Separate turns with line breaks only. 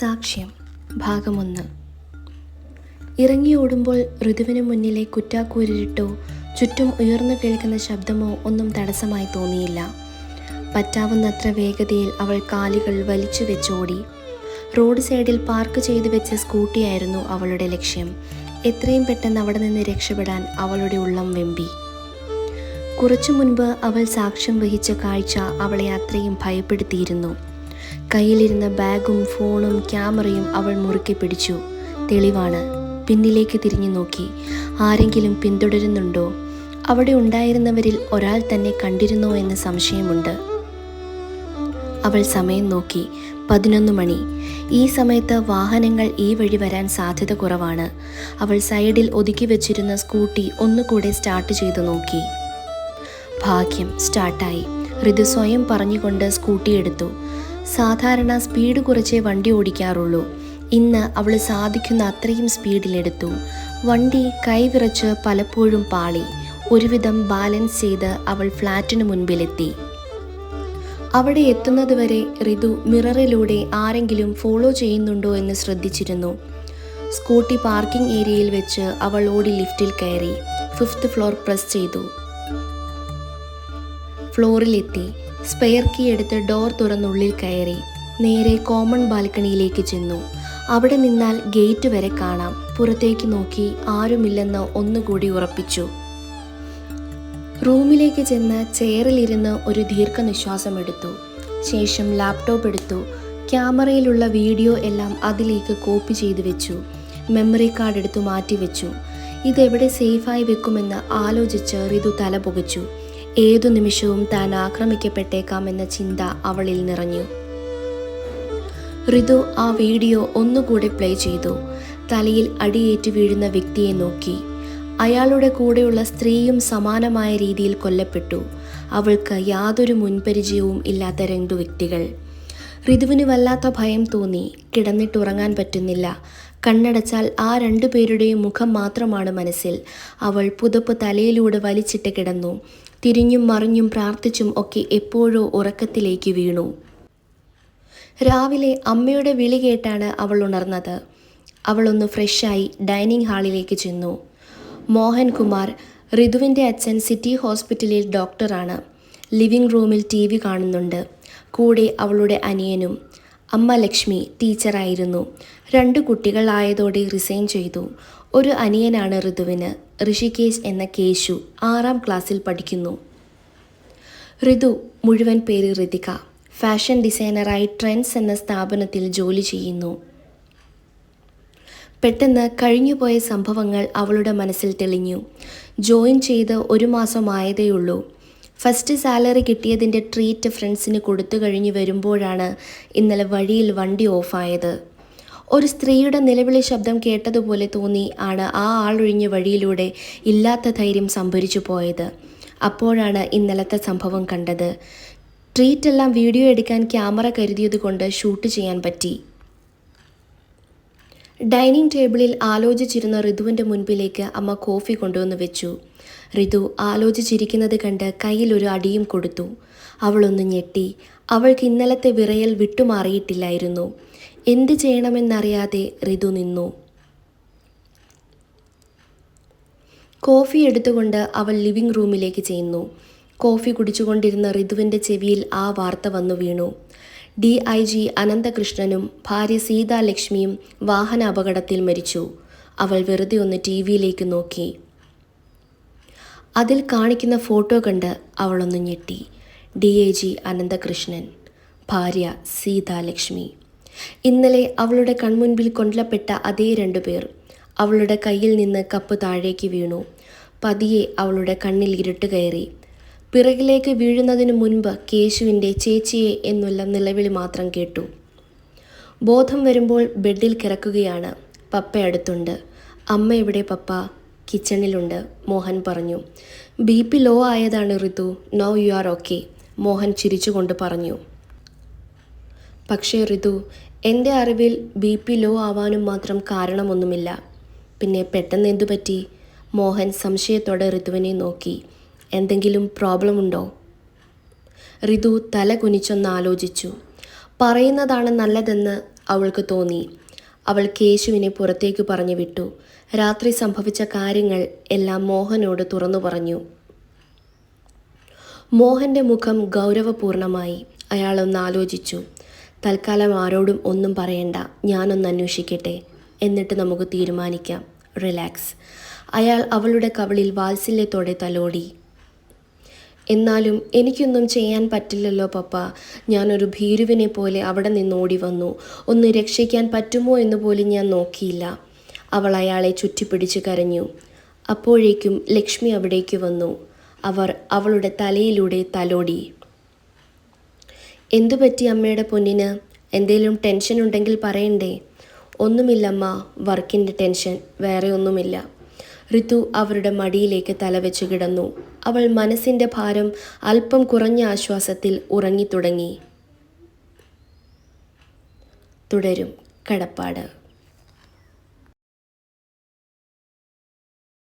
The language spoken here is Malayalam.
സാക്ഷ്യം. ഭാഗമൊന്ന്. ഇറങ്ങി ഓടുമ്പോൾ ഋതുവിന് മുന്നിലെ കുറ്റാക്കൂരിട്ടോ ചുറ്റും ഉയർന്നു കേൾക്കുന്ന ശബ്ദമോ ഒന്നും തടസ്സമായി തോന്നിയില്ല. പറ്റാവുന്നത്ര വേഗതയിൽ അവൾ കാലുകൾ വലിച്ചു വെച്ചോടി. റോഡ് സൈഡിൽ പാർക്ക് ചെയ്തു വെച്ച സ്കൂട്ടിയായിരുന്നു അവളുടെ ലക്ഷ്യം. എത്രയും പെട്ടെന്ന് അവിടെ നിന്ന് രക്ഷപ്പെടാൻ അവളുടെ ഉള്ളം വെമ്പി. കുറച്ചു മുൻപ് അവൾ സാക്ഷ്യം വഹിച്ച കാഴ്ച അവളെ അത്രയും ഭയപ്പെടുത്തിയിരുന്നു. കയ്യിലിരുന്ന ബാഗും ഫോണും ക്യാമറയും അവൾ മുറുക്കി പിടിച്ചു. തെളിവാണ്. പിന്നിലേക്ക് തിരിഞ്ഞു നോക്കി. ആരെങ്കിലും പിന്തുടരുന്നുണ്ടോ? അവിടെ ഉണ്ടായിരുന്നവരിൽ ഒരാൾ തന്നെ കണ്ടിരുന്നോ എന്ന് സംശയമുണ്ട്. അവൾ സമയം നോക്കി. പതിനൊന്ന് മണി. ഈ സമയത്ത് വാഹനങ്ങൾ ഈ വഴി വരാൻ സാധ്യത കുറവാണ്. അവൾ സൈഡിൽ ഒതുക്കി വെച്ചിരുന്ന സ്കൂട്ടി ഒന്നുകൂടെ സ്റ്റാർട്ട് ചെയ്തു നോക്കി. ഭാഗ്യം സ്റ്റാർട്ടായി. ഋതു സ്വയം പറഞ്ഞുകൊണ്ട് സ്കൂട്ടി എടുത്തു. സാധാരണ സ്പീഡ് കുറച്ചേ വണ്ടി ഓടിക്കാറുള്ളൂ. ഇന്ന് അവൾ സാധിക്കുന്ന അത്രയും സ്പീഡിലെടുത്തു. വണ്ടി കൈവിറച്ച് പലപ്പോഴും പാളി. ഒരുവിധം ബാലൻസ് ചെയ്ത് അവൾ ഫ്ലാറ്റിന് മുൻപിലെത്തി. അവിടെ എത്തുന്നതുവരെ ഋതു മിററിലൂടെ ആരെങ്കിലും ഫോളോ ചെയ്യുന്നുണ്ടോ എന്ന് ശ്രദ്ധിച്ചിരുന്നു. സ്കൂട്ടി പാർക്കിംഗ് ഏരിയയിൽ വെച്ച് അവൾ ഓടി ലിഫ്റ്റിൽ കയറി. ഫിഫ്ത്ത് ഫ്ലോർ പ്രസ് ചെയ്തു. ഫ്ലോറിലെത്തി. സ്പെയർ കീ എടുത്ത് ഡോർ തുറന്നുള്ളിൽ കയറി നേരെ കോമൺ ബാൽക്കണിയിലേക്ക് ചെന്നു. അവിടെ നിന്നാൽ ഗേറ്റ് വരെ കാണാം. പുറത്തേക്ക് നോക്കി ആരുമില്ലെന്ന് ഒന്നുകൂടി ഉറപ്പിച്ചു. റൂമിലേക്ക് ചെന്ന് ചെയറിലിരുന്ന് ഒരു ദീർഘനിശ്വാസം എടുത്തു. ശേഷം ലാപ്ടോപ്പ് എടുത്തു. ക്യാമറയിലുള്ള വീഡിയോ എല്ലാം അതിലേക്ക് കോപ്പി ചെയ്തു വെച്ചു. മെമ്മറി കാർഡ് എടുത്തു മാറ്റി വെച്ചു. ഇതെവിടെ സേഫായി വെക്കുമെന്ന് ആലോചിച്ച് ഋതു തല പുകച്ചു. ഏതു നിമിഷവും താൻ ആക്രമിക്കപ്പെട്ടേക്കാമെന്ന ചിന്ത അവളിൽ നിറഞ്ഞു. ഋതു ആ വീഡിയോ ഒന്നുകൂടി പ്ലേ ചെയ്തു. തലയിൽ അടിയേറ്റ് വീഴുന്ന വ്യക്തിയെ നോക്കി. അയാളുടെ കൂടെയുള്ള സ്ത്രീയും സമാനമായ രീതിയിൽ കൊല്ലപ്പെട്ടു. അവൾക്ക് യാതൊരു മുൻപരിചയവും ഇല്ലാത്ത രണ്ടു വ്യക്തികൾ. ഋതുവിന് വല്ലാത്ത ഭയം തോന്നി. കിടന്നിട്ടുറങ്ങാൻ പറ്റുന്നില്ല. കണ്ണടച്ചാൽ ആ രണ്ടു പേരുടെയും മുഖം മാത്രമാണ് മനസ്സിൽ. അവൾ പുതപ്പ് തലയിലൂടെ വലിച്ചിട്ട് കിടന്നു. തിരിഞ്ഞും മറിഞ്ഞും പ്രാർത്ഥിച്ചും ഒക്കെ എപ്പോഴോ ഉറക്കത്തിലേക്ക് വീണു. രാവിലെ അമ്മയുടെ വിളി കേട്ടാണ് അവൾ ഉണർന്നത്. അവളൊന്ന് ഫ്രഷായി ഡൈനിങ് ഹാളിലേക്ക് ചെന്നു. മോഹൻകുമാർ ഋതുവിന്റെ അച്ഛൻ സിറ്റി ഹോസ്പിറ്റലിൽ ഡോക്ടറാണ്. ലിവിംഗ് റൂമിൽ ടി വി കാണുന്നുണ്ട്. കൂടെ അവളുടെ അനിയനും. അമ്മ ലക്ഷ്മി ടീച്ചറായിരുന്നു. രണ്ട് കുട്ടികളായതോടെ റിസൈൻ ചെയ്തു. ഒരു അനിയനാണ് ഋതുവിന്. ഋഷികേശ് എന്ന കേശു ആറാം ക്ലാസ്സിൽ പഠിക്കുന്നു. ഋതു മുഴുവൻ പേര് ഋതിക. ഫാഷൻ ഡിസൈനറായി ട്രെൻഡ്സ് എന്ന സ്ഥാപനത്തിൽ ജോലി ചെയ്യുന്നു. പെട്ടെന്ന് കഴിഞ്ഞുപോയ സംഭവങ്ങൾ അവളുടെ മനസ്സിൽ തെളിഞ്ഞു. ജോയിൻ ചെയ്ത് ഒരു മാസമായതേയുള്ളൂ ഫസ്റ്റ് സാലറി കിട്ടിയതിന്റെ ട്രീറ്റ് ഫ്രണ്ട്സിന് കൊടുത്തു കഴിഞ്ഞു വരുമ്പോഴാണ് ഇന്നലെ വഴിയിൽ വണ്ടി ഓഫായത്. ഒരു സ്ത്രീയുടെ നിലവിളി ശബ്ദം കേട്ടതുപോലെ തോന്നി ആണ് ആ ആളൊഴിഞ്ഞ വഴിയിലൂടെ ഇല്ലാത്ത ധൈര്യം സംഭരിച്ചു പോയത്. അപ്പോഴാണ് ഇന്നലത്തെ സംഭവം കണ്ടത്. ട്രീറ്റ് എല്ലാം വീഡിയോ എടുക്കാൻ ക്യാമറ കരുതിയത് കൊണ്ട് ഷൂട്ട് ചെയ്യാൻ പറ്റി. ഡൈനിങ് ടേബിളിൽ ആലോചിച്ചിരുന്ന ഋതുവിന്റെ മുൻപിലേക്ക് അമ്മ കോഫി കൊണ്ടുവന്ന് വെച്ചു. ഋതു ആലോചിച്ചിരിക്കുന്നത് കണ്ട് ഒരു അടിയും കൊടുത്തു. അവളൊന്ന് ഞെട്ടി. അവൾക്ക് ഇന്നലത്തെ വിറയൽ വിട്ടുമാറിയിട്ടില്ലായിരുന്നു. എന്ത് ചെയ്യണമെന്നറിയാതെ ഋതു നിന്നു. കോഫി എടുത്തുകൊണ്ട് അവൾ ലിവിംഗ് റൂമിലേക്ക് ചെയ്യുന്നു കോഫി കുടിച്ചുകൊണ്ടിരുന്ന ഋതുവിന്റെ ചെവിയിൽ ആ വാർത്ത വന്നു വീണു. ഡി ഐ ജി അനന്തകൃഷ്ണനും ഭാര്യ സീതാലക്ഷ്മിയും വാഹന അപകടത്തിൽ മരിച്ചു. അവൾ വെറുതെ ഒന്ന് ടി വിയിലേക്ക് നോക്കി. അതിൽ കാണിക്കുന്ന ഫോട്ടോ കണ്ട് അവളൊന്ന് ഞെട്ടി. ഡി ഐ ജി അനന്തകൃഷ്ണൻ ഭാര്യ സീതാലക്ഷ്മി. ഇന്നലെ അവളുടെ കൺമുൻപിൽ കൊല്ലപ്പെട്ട അതേ രണ്ടു പേർ അവളുടെ കയ്യിൽ നിന്ന് കപ്പ് താഴേക്ക് വീണു. പതിയെ അവളുടെ കണ്ണിൽ ഇരുട്ട് കയറി. പിറകിലേക്ക് വീഴുന്നതിനു മുൻപ് കേശുവിന്റെ ചേച്ചിയെ എന്നുള്ള നിലവിളി മാത്രം കേട്ടു. ബോധം വരുമ്പോൾ ബെഡിൽ കിടക്കുകയാണ്. പപ്പ അടുത്തുണ്ട്. അമ്മ എവിടെ പപ്പ? കിച്ചണിലുണ്ട് മോഹൻ പറഞ്ഞു. ബി പി ലോ ആയതാണ് Ritu no you are okay Mohan ചിരിച്ചുകൊണ്ട് പറഞ്ഞു. പക്ഷേ ഋതു എന്റെ അറിവിൽ ബി പി ലോ ആവാനും മാത്രം കാരണമൊന്നുമില്ല. പിന്നെ പെട്ടെന്ന് എന്തു പറ്റി? മോഹൻ സംശയത്തോടെ ഋതുവിനെ നോക്കി. എന്തെങ്കിലും പ്രോബ്ലം ഉണ്ടോ ഋതു തല കുനിച്ചൊന്ന് ആലോചിച്ചു പറയുന്നതാണ് നല്ലതെന്ന് അവൾക്ക് തോന്നി. അവൾ കേശുവിനെ പുറത്തേക്ക് പറഞ്ഞു വിട്ടു. രാത്രി സംഭവിച്ച കാര്യങ്ങൾ എല്ലാം മോഹനോട് തുറന്നു പറഞ്ഞു. മോഹന്റെ മുഖം ഗൗരവപൂർണമായി. അയാളൊന്ന് ആലോചിച്ചു തൽക്കാലം ആരോടും ഒന്നും പറയണ്ട. ഞാനൊന്ന് അന്വേഷിക്കട്ടെ. എന്നിട്ട് നമുക്ക് തീരുമാനിക്കാം. റിലാക്സ്. അയാൾ അവളുടെ കവിളിൽ വാത്സല്യത്തോടെ തലോടി. എന്നാലും എനിക്കൊന്നും ചെയ്യാൻ പറ്റില്ലല്ലോ പപ്പ. ഞാനൊരു ഭീരുവിനെ പോലെ അവിടെ നിന്ന് ഓടി വന്നു. ഒന്ന് രക്ഷിക്കാൻ പറ്റുമോ എന്ന് പോലും ഞാൻ നോക്കിയില്ല. അവൾ അയാളെ ചുറ്റിപ്പിടിച്ച് കരഞ്ഞു. അപ്പോഴേക്കും ലക്ഷ്മി അവിടേക്ക് വന്നു. അവർ അവളുടെ തലയിലൂടെ തലോടി. എന്തു പറ്റി അമ്മയുടെ പൊന്നിന്? എന്തേലും ടെൻഷൻ ഉണ്ടെങ്കിൽ പറയണ്ടേ? ഒന്നുമില്ലമ്മ വർക്കിന്റെ ടെൻഷൻ വേറെ ഒന്നുമില്ല. ഋതു അവരുടെ മടിയിലേക്ക് തലവെച്ച് കിടന്നു. അവൾ മനസ്സിന്റെ ഭാരം അല്പം കുറഞ്ഞ ആശ്വാസത്തിൽ ഉറങ്ങി തുടങ്ങി തുടരും കടപ്പാട്.